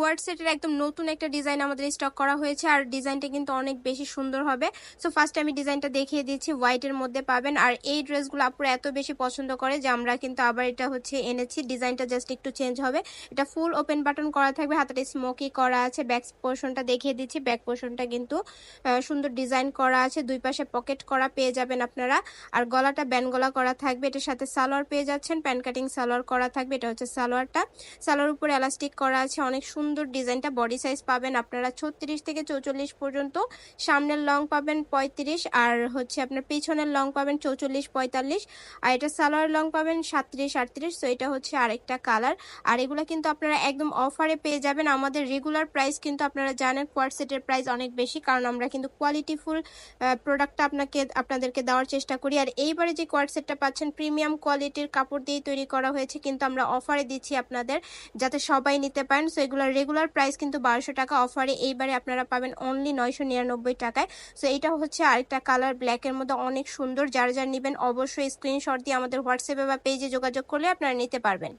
কোয়ার্ড সেটের একদম নতুন একটা ডিজাইন আমাদের স্টক করা হয়েছে, আর ডিজাইনটা কিন্তু অনেক বেশি সুন্দর হবে। সো ফার্স্ট আমি ডিজাইনটা দেখিয়ে দিচ্ছি হোয়াইটের মধ্যে পাবেন। আর এই ড্রেসগুলো আপুরা এত বেশি পছন্দ করে যে আমরা কিন্তু আবার এটা হচ্ছে এনেছি। ডিজাইনটা জাস্ট একটু চেঞ্জ হবে। এটা ফুল ওপেন বাটন করা থাকবে, হাতাটা স্মোকি করা আছে। ব্যাক পোর্শনটা দেখিয়ে দিচ্ছি। ব্যাক পোর্শনটা কিন্তু সুন্দর ডিজাইন করা আছে। দুই পাশে পকেট করা পেয়ে যাবেন আপনারা। আর গলাটা ব্যান গলা করা থাকবে। এটার সাথে সালোয়ার পেয়ে যাচ্ছেন। প্যান কাটিং সালোয়ার করা থাকবে। এটা হচ্ছে সালোয়ারটা। সালোয়ার উপরে এলাস্টিক করা আছে। অনেক সুন্দর ডিজাইনটা বডি সাইজ পাবেন আপনারা ছত্রিশ থেকে চৌচল্লিশ পর্যন্ত। সামনের লং পাবেন পঁয়ত্রিশ আর হচ্ছে আপনার পিছনের লং পাবেন চৌচল্লিশ, পঁয়তাল্লিশ আর এটা সালোয়ার লং পাবেন সাতত্রিশ আটত্রিশ। তো এটা হচ্ছে আরেকটা কালার। আর এগুলো কিন্তু আপনারা একদম অফারে পেয়ে যাবেন। আমাদের রেগুলার প্রাইস কিন্তু আপনারা জানেন কোয়ার সেটের প্রাইস অনেক বেশি, কারণ আমরা কিন্তু কোয়ালিটিফুল প্রোডাক্টটা আপনাকে, আপনাদেরকে দেওয়ার চেষ্টা করি। আর এইবারে যে কোয়ার সেটটা পাচ্ছেন প্রিমিয়াম কোয়ালিটির কাপড় দিয়ে তৈরি করা হয়েছে, কিন্তু আমরা অফারে দিচ্ছি আপনাদের যাতে সবাই নিতে পারেন। সো এগুলোর রেগুলার প্রাইস কিন্তু বারোশো টাকা অফারে এইবারে আপনারা পাবেন অনলি নয়শো নিরানব্বই টাকায়। সো এইটা হচ্ছে আরেকটা কালার ব্ল্যাকের মধ্যে অনেক সুন্দর। যারা যারা নেবেন অবশ্যই স্ক্রিনশট দিয়ে আমাদের হোয়াটসঅ্যাপে বা পেজে যোগাযোগ করলে আপনারা নিতে পারবেন।